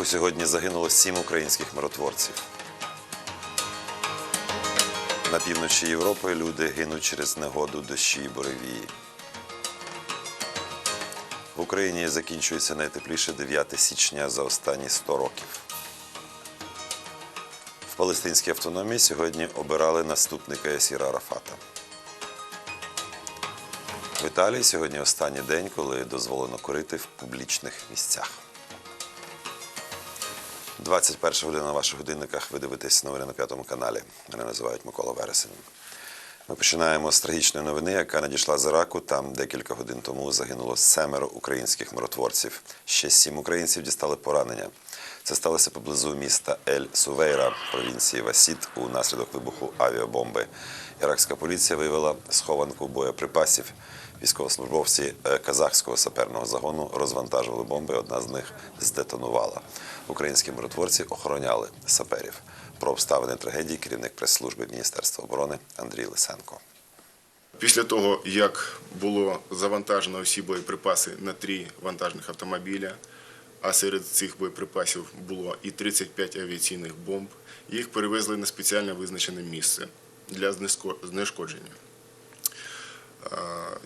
В сьогодні загинуло сім українських миротворців. На півночі Європи люди гинуть через негоду, дощі і буревії. В Україні закінчується найтепліше 9 січня за останні 100 років. В палестинській автономії сьогодні обирали наступника Ясіра Арафата. В Італії сьогодні останній день, коли дозволено курити в публічних місцях. 21 година на ваших годинниках. Ви дивитесь новини на п'ятому каналі. Мене називають Микола Вересень. Ми починаємо з трагічної новини, яка надійшла з Іраку. Там декілька годин тому загинуло семеро українських миротворців. Ще сім українців дістали поранення. Це сталося поблизу міста Ель Сувейра, провінції Васіт, у наслідок вибуху авіабомби. Іракська поліція виявила схованку боєприпасів. Військовослужбовці е, казахського саперного загону розвантажували бомби. Одна з них здетонувала. Українські миротворці охороняли саперів. Про обставини трагедії керівник прес-служби Міністерства оборони Андрій Лисенко. Після того, як було завантажено всі боєприпаси на три вантажних автомобіля, а серед цих боєприпасів було і 35 авіаційних бомб, їх перевезли на спеціально визначене місце для знешкодження.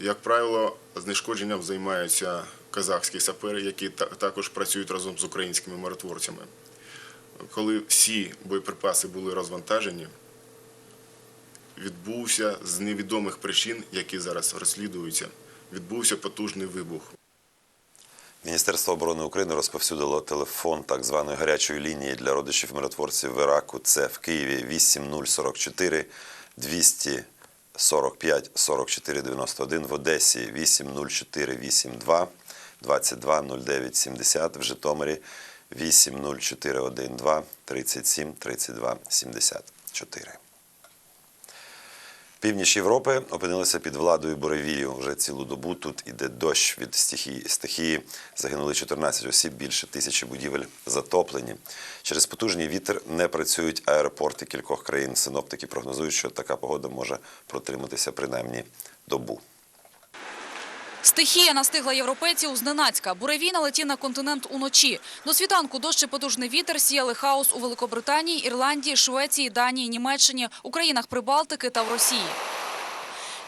Як правило, знешкодженням займаються казахські сапери, які також працюють разом з українськими миротворцями. Коли всі боєприпаси були розвантажені, відбувся з невідомих причин, які зараз розслідуються, відбувся потужний вибух. Міністерство оборони України розповсюдило телефон так званої гарячої лінії для родичів миротворців в Іраку. Це в Києві 8044 245 44 91, в Одесі 8048 22 09 70, в Житомирі 80412 37 32 74. Північ Європи опинилися під владою буревію. Вже цілу добу тут іде дощ від стихії. стихії. Загинули 14 осіб, більше тисячі будівель затоплені. Через потужний вітер не працюють аеропорти кількох країн. Синоптики прогнозують, що така погода може протриматися принаймні добу. Стихія настигла європейців зненацька. Буревій налетів на континент уночі. До світанку дощ і потужний вітер сіяли хаос у Великобританії, Ірландії, Швеції, Данії, Німеччині, Українах Прибалтики та в Росії.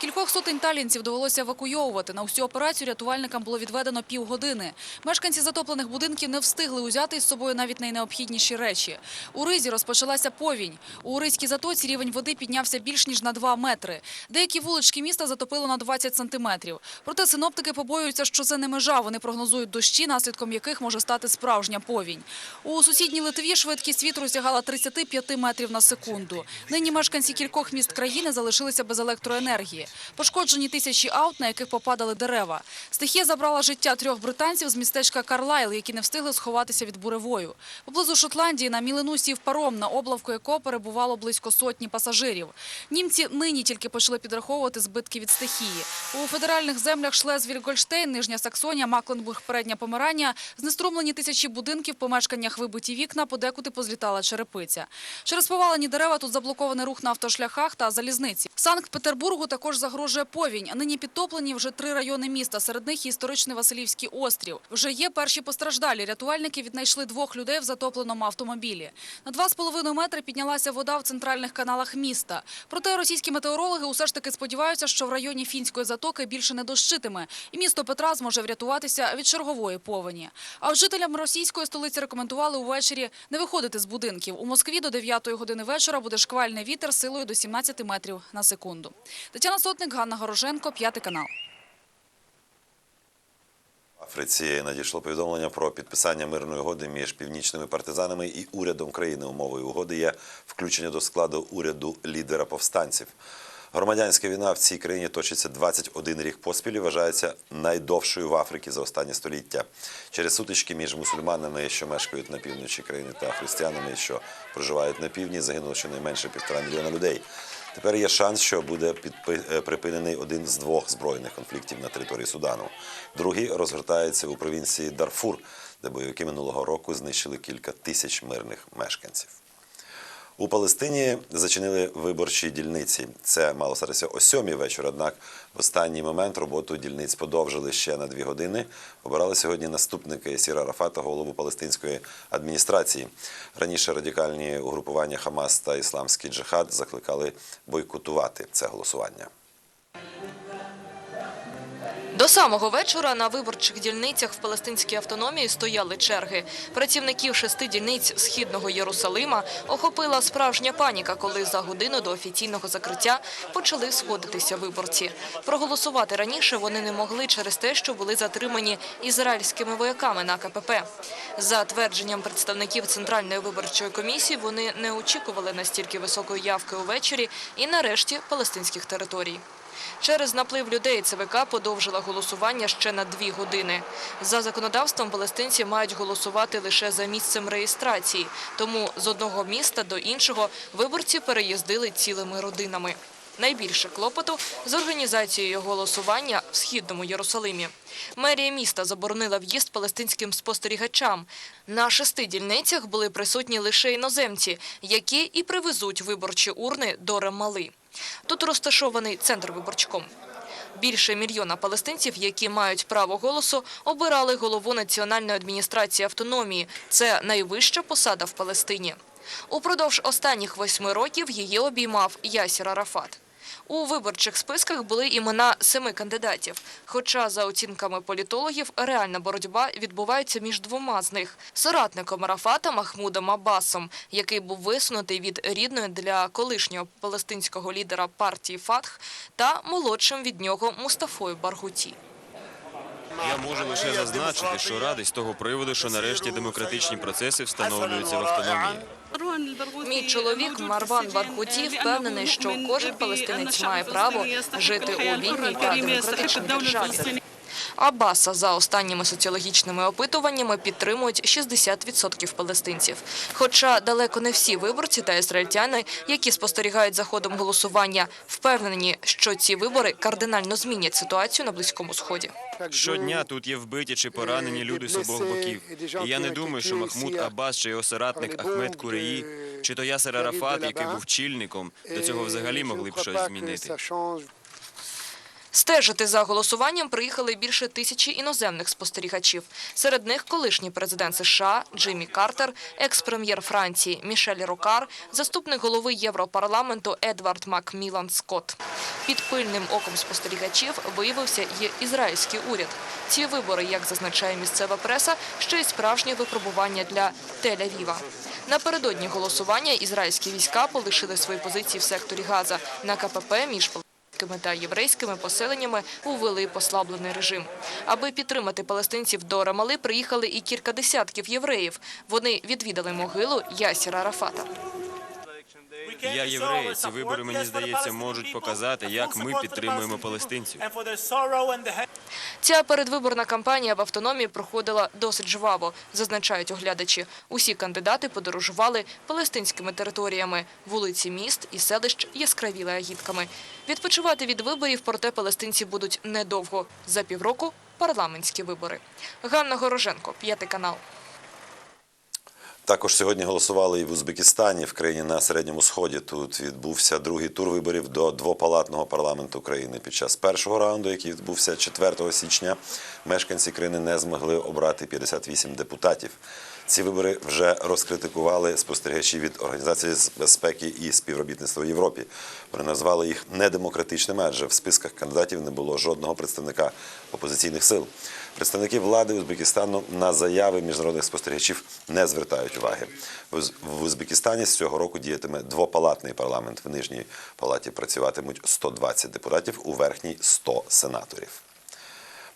Кількох сотень талінців довелося евакуйовувати. На всю операцію рятувальникам було відведено півгодини. Мешканці затоплених будинків не встигли узяти із собою навіть найнеобхідніші речі. У Ризі розпочалася повінь. У Ризькій затоці рівень води піднявся більш ніж на 2 метри. Деякі вулички міста затопило на 20 сантиметрів. Проте синоптики побоюються, що це не межа. Вони прогнозують дощі, наслідком яких може стати справжня повінь. У сусідній Литві швидкість вітру сягала 35 метрів на секунду. Нині мешканці кількох міст країни залишилися без електроенергії. Пошкоджені тисячі аут, на яких попадали дерева. Стихія забрала життя трьох британців з містечка Карлайл, які не встигли сховатися від буревою. Поблизу Шотландії на Мілину сів паром, на облавку якого перебувало близько сотні пасажирів. Німці нині тільки почали підраховувати збитки від стихії. У федеральних землях Шлезвіль-Гольштейн, Нижня Саксонія, Макленбург, Передня Померання знеструмлені тисячі будинків, помешканнях вибиті вікна, подекуди позлітала черепиця. Через повалені дерева тут заблокований рух на автошляхах та залізниці. Санкт-Петербургу також загрожує повінь. Нині підтоплені вже три райони міста. Серед них історичний Василівський острів. Вже є перші постраждалі. Рятувальники віднайшли двох людей в затопленому автомобілі. На 2,5 метри піднялася вода в центральних каналах міста. Проте російські метеорологи усе ж таки сподіваються, що в районі фінської затоки більше не дощитиме, і місто Петра зможе врятуватися від чергової повені. А от жителям російської столиці рекомендували увечері не виходити з будинків. У Москві до 9 години вечора буде шквальний вітер силою до 17 метрів на секунду. Тетяна Сотник, Ганна Гороженко, п'ятий канал. Африці надійшло повідомлення про підписання мирної угоди між північними партизанами і урядом країни. Умовою угоди є включення до складу уряду лідера повстанців. Громадянська війна в цій країні точиться 21 рік поспіль і вважається найдовшою в Африці за останнє століття. Через сутички між мусульманами, що мешкають на півночі країни, та християнами, що проживають на півдні, загинуло щонайменше півтора мільйона людей. Тепер є шанс, що буде е, припинений один з двох збройних конфліктів на території Судану. Другий розгортається у провінції Дарфур, де бойовики минулого року знищили кілька тисяч мирних мешканців. У Палестині зачинили виборчі дільниці. Це мало статися о сьомій вечора. Однак в останній момент роботу дільниць подовжили ще на дві години. Обирали сьогодні наступники Сіра Рафата, голову палестинської адміністрації. Раніше радикальні угрупування Хамас та Ісламський джихад закликали бойкотувати це голосування. До самого вечора на виборчих дільницях в палестинській автономії стояли черги. Працівників шести дільниць східного Єрусалима охопила справжня паніка, коли за годину до офіційного закриття почали сходитися виборці. Проголосувати раніше вони не могли через те, що були затримані ізраїльськими вояками на КПП. За твердженням представників Центральної виборчої комісії, вони не очікували настільки високої явки увечері і нарешті палестинських територій. Через наплив людей ЦВК подовжила голосування ще на дві години. За законодавством палестинці мають голосувати лише за місцем реєстрації, тому з одного міста до іншого виборці переїздили цілими родинами. Найбільше клопоту з організацією голосування в східному Єрусалимі. Мерія міста заборонила в'їзд палестинським спостерігачам. На шести дільницях були присутні лише іноземці, які і привезуть виборчі урни до Ремали. Тут розташований центр виборчком. Більше мільйона палестинців, які мають право голосу, обирали голову Національної адміністрації автономії. Це найвища посада в Палестині. Упродовж останніх восьми років її обіймав Ясір Арафат. У виборчих списках були імена семи кандидатів. Хоча, за оцінками політологів, реальна боротьба відбувається між двома з них – соратником Арафата Махмудом Аббасом, який був висунутий від рідної для колишнього палестинського лідера партії Фатх, та молодшим від нього Мустафою Баргуті. Я можу лише зазначити, що з того приводу, що нарешті демократичні процеси встановлюються в автономії. Мій чоловік Марван Бархуті впевнений, що кожен палестинець має право жити у вільній та демократичній державі. Аббаса за останніми соціологічними опитуваннями підтримують 60% палестинців. Хоча далеко не всі виборці та ізраїльтяни, які спостерігають за ходом голосування, впевнені, що ці вибори кардинально змінять ситуацію на Близькому Сході. Щодня тут є вбиті чи поранені люди з обох боків. І я не думаю, що Махмуд Аббас чи його соратник Ахмед Куреї, чи то Ясер Арафат, який був чільником, до цього взагалі могли б щось змінити. Стежити за голосуванням приїхали більше тисячі іноземних спостерігачів. Серед них колишній президент США Джиммі Картер, екс-прем'єр Франції Мішель Рокар, заступник голови Європарламенту Едвард Макмілан Скотт. Під пильним оком спостерігачів виявився і ізраїльський уряд. Ці вибори, як зазначає місцева преса, ще й справжнє випробування для Тель-Авіва. Напередодні голосування ізраїльські війська полишили свої позиції в секторі Газа на КПП між та єврейськими поселеннями увели послаблений режим. Аби підтримати палестинців до Рамали, приїхали і кілька десятків євреїв. Вони відвідали могилу Ясіра Рафата. Я єврей. Ці вибори, мені здається, можуть показати, як ми підтримуємо палестинців. Ця передвиборна кампанія в автономії проходила досить жваво, зазначають оглядачі. Усі кандидати подорожували палестинськими територіями. Вулиці міст і селищ яскравіли агітками. Відпочивати від виборів, проте палестинці будуть недовго. За півроку – парламентські вибори. Ганна Гороженко, п'ятий канал. Також сьогодні голосували і в Узбекистані, в країні на середньому сході. Тут відбувся другий тур виборів до двопалатного парламенту країни. Під час першого раунду, який відбувся 4 січня, мешканці країни не змогли обрати 58 депутатів. Ці вибори вже розкритикували спостерігачі від Організації з безпеки і співробітництва в Європі. Вони назвали їх недемократичними, адже в списках кандидатів не було жодного представника опозиційних сил. Представники влади Узбекистану на заяви міжнародних спостерігачів не звертають уваги. В Узбекистані з цього року діятиме двопалатний парламент. В нижній палаті працюватимуть 120 депутатів, у верхній 100 сенаторів.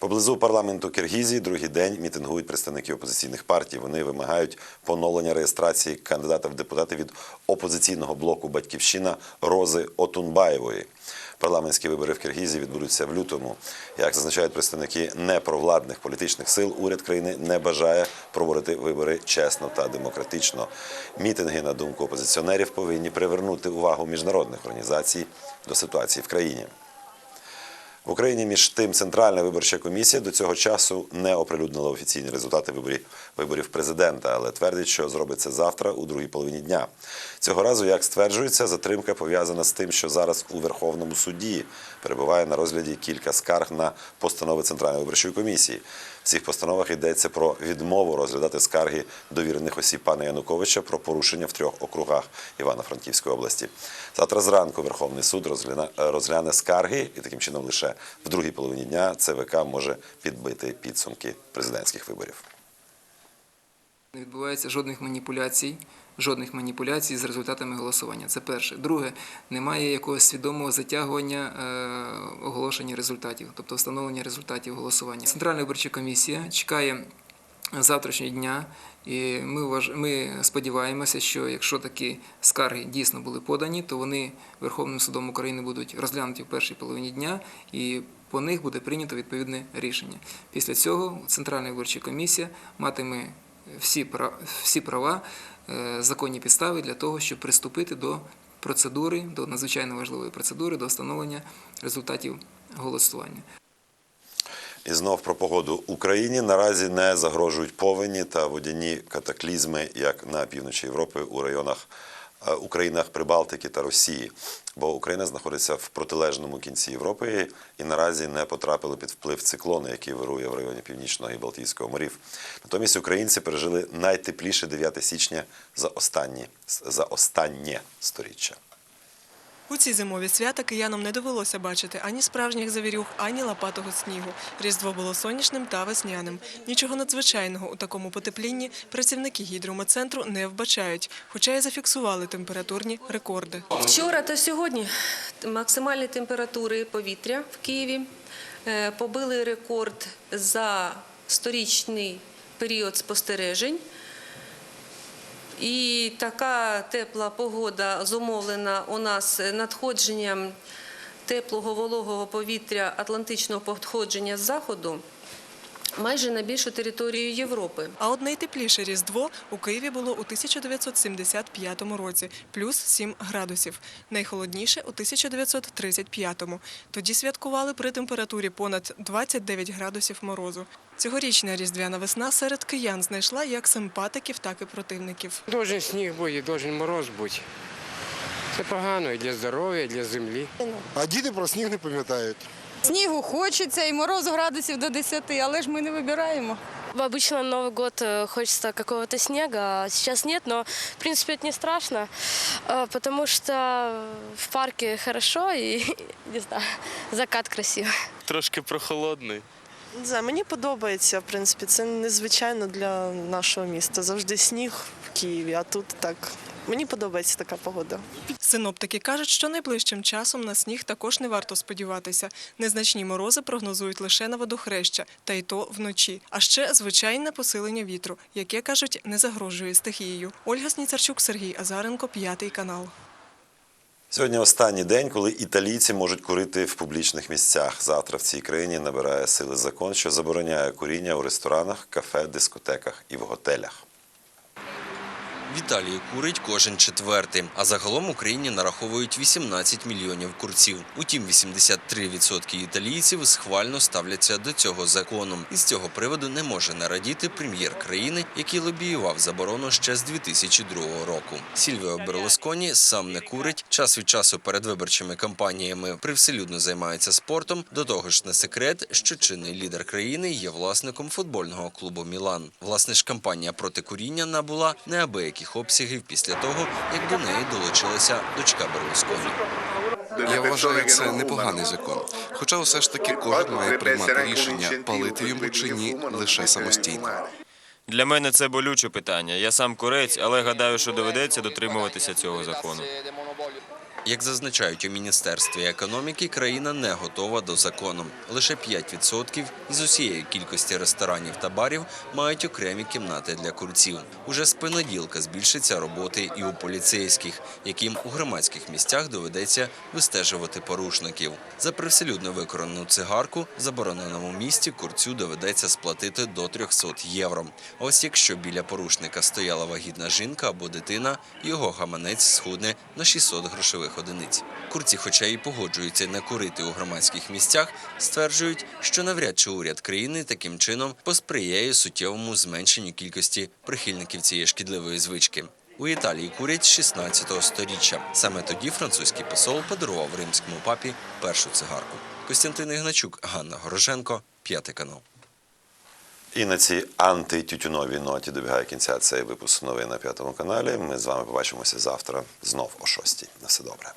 Поблизу парламенту Киргізії другий день мітингують представники опозиційних партій. Вони вимагають поновлення реєстрації кандидата в депутати від опозиційного блоку Батьківщина Рози Отунбаєвої. Парламентські вибори в Киргізії відбудуться в лютому. Як зазначають представники непровладних політичних сил, уряд країни не бажає проводити вибори чесно та демократично. Мітинги, на думку опозиціонерів, повинні привернути увагу міжнародних організацій до ситуації в країні. В Україні між тим Центральна виборча комісія до цього часу не оприлюднила офіційні результати виборів, виборів президента, але твердить, що зробить це завтра у другій половині дня. Цього разу, як стверджується, затримка пов'язана з тим, що зараз у Верховному суді перебуває на розгляді кілька скарг на постанови Центральної виборчої комісії. В цих постановах йдеться про відмову розглядати скарги довірених осіб пана Януковича про порушення в трьох округах Івано-Франківської області. Завтра зранку Верховний суд розгляне, розгляне скарги, і таким чином лише в другій половині дня ЦВК може підбити підсумки президентських виборів. Не відбувається жодних маніпуляцій, жодних маніпуляцій з результатами голосування. Це перше. Друге, немає якогось свідомого затягування е, оголошення результатів, тобто встановлення результатів голосування. Центральна виборча комісія чекає завтрашнього дня, і ми, ми сподіваємося, що якщо такі скарги дійсно були подані, то вони Верховним судом України будуть розглянуті в першій половині дня і по них буде прийнято відповідне рішення. Після цього Центральна виборча комісія матиме всі всі права е, законні підстави для того, щоб приступити до процедури, до надзвичайно важливої процедури, до встановлення результатів голосування. І знов про погоду Україні наразі не загрожують повені та водяні катаклізми, як на півночі Європи у районах у країнах Прибалтики та Росії. Бо Україна знаходиться в протилежному кінці Європи і наразі не потрапила під вплив циклону, який вирує в районі Північного і Балтійського морів. Натомість українці пережили найтепліше 9 січня за останні за останнє сторіччя. У ці зимові свята киянам не довелося бачити ані справжніх завірюх, ані лопатого снігу. Різдво було сонячним та весняним. Нічого надзвичайного у такому потеплінні працівники гідромецентру не вбачають, хоча й зафіксували температурні рекорди. Вчора та сьогодні максимальні температури повітря в Києві е, побили рекорд за сторічний період спостережень. І така тепла погода зумовлена у нас надходженням теплого вологого повітря атлантичного походження з заходу майже на більшу територію Європи. А от найтепліше Різдво у Києві було у 1975 році, плюс 7 градусів. Найхолодніше у 1935-му. Тоді святкували при температурі понад 29 градусів морозу. Цьогорічна різдвяна весна серед киян знайшла як симпатиків, так і противників. Должен сніг бути, должен мороз бути. Це погано і для здоров'я, і для землі. А діти про сніг не пам'ятають. Снігу хочеться і морозу градусів до 10, але ж ми не вибираємо. Обычно на Новый год э, хочется какого-то снега, а сейчас нет, но в принципе это не страшно, э, потому что в парке хорошо и, не знаю, закат красивый. Трошки прохолодний. Не знаю, мені подобається, в принципі, це незвичайно для нашого міста. Завжди сніг в Києві, а тут так. Мені подобається така погода. Синоптики кажуть, що найближчим часом на сніг також не варто сподіватися. Незначні морози прогнозують лише на водохреща, та й то вночі. А ще звичайне посилення вітру, яке кажуть, не загрожує стихією. Ольга Сніцарчук, Сергій Азаренко, п'ятий канал. Сьогодні останній день, коли італійці можуть курити в публічних місцях. Завтра в цій країні набирає сили закон, що забороняє куріння у ресторанах, кафе, дискотеках і в готелях. В Італії курить кожен четвертий, а загалом в Україні нараховують 18 мільйонів курців. Утім, 83% італійців схвально ставляться до цього закону. І з цього приводу не може нарадіти прем'єр країни, який лобіював заборону ще з 2002 року. Сільвіо Берлусконі сам не курить. Час від часу перед виборчими кампаніями привселюдно займається спортом. До того ж, не секрет, що чинний лідер країни є власником футбольного клубу Мілан. Власне ж, кампанія проти куріння набула неабияких обсягів після того, як до неї долучилася дочка Берлусконі. Я вважаю, це непоганий закон. Хоча все ж таки кожен має приймати рішення, палити йому чи ні лише самостійно. Для мене це болюче питання. Я сам курець, але гадаю, що доведеться дотримуватися цього закону. Як зазначають у міністерстві економіки, країна не готова до закону. Лише 5% із усієї кількості ресторанів та барів мають окремі кімнати для курців. Уже з понеділка збільшиться роботи і у поліцейських, яким у громадських місцях доведеться вистежувати порушників. За привселюдно викорену цигарку в забороненому місті курцю доведеться сплатити до 300 євро. Ось якщо біля порушника стояла вагітна жінка або дитина, його гаманець схудне на 600 грошових промислових одиниць. Курці, хоча і погоджуються не курити у громадських місцях, стверджують, що навряд чи уряд країни таким чином посприяє суттєвому зменшенню кількості прихильників цієї шкідливої звички. У Італії курять з 16-го сторіччя. Саме тоді французький посол подарував римському папі першу цигарку. Костянтин Ігначук, Ганна Гороженко, п'ятий канал. І на цій антитютюновій ноті добігає кінця цей випуск новин на п'ятому каналі. Ми з вами побачимося завтра знов о шостій. На все добре.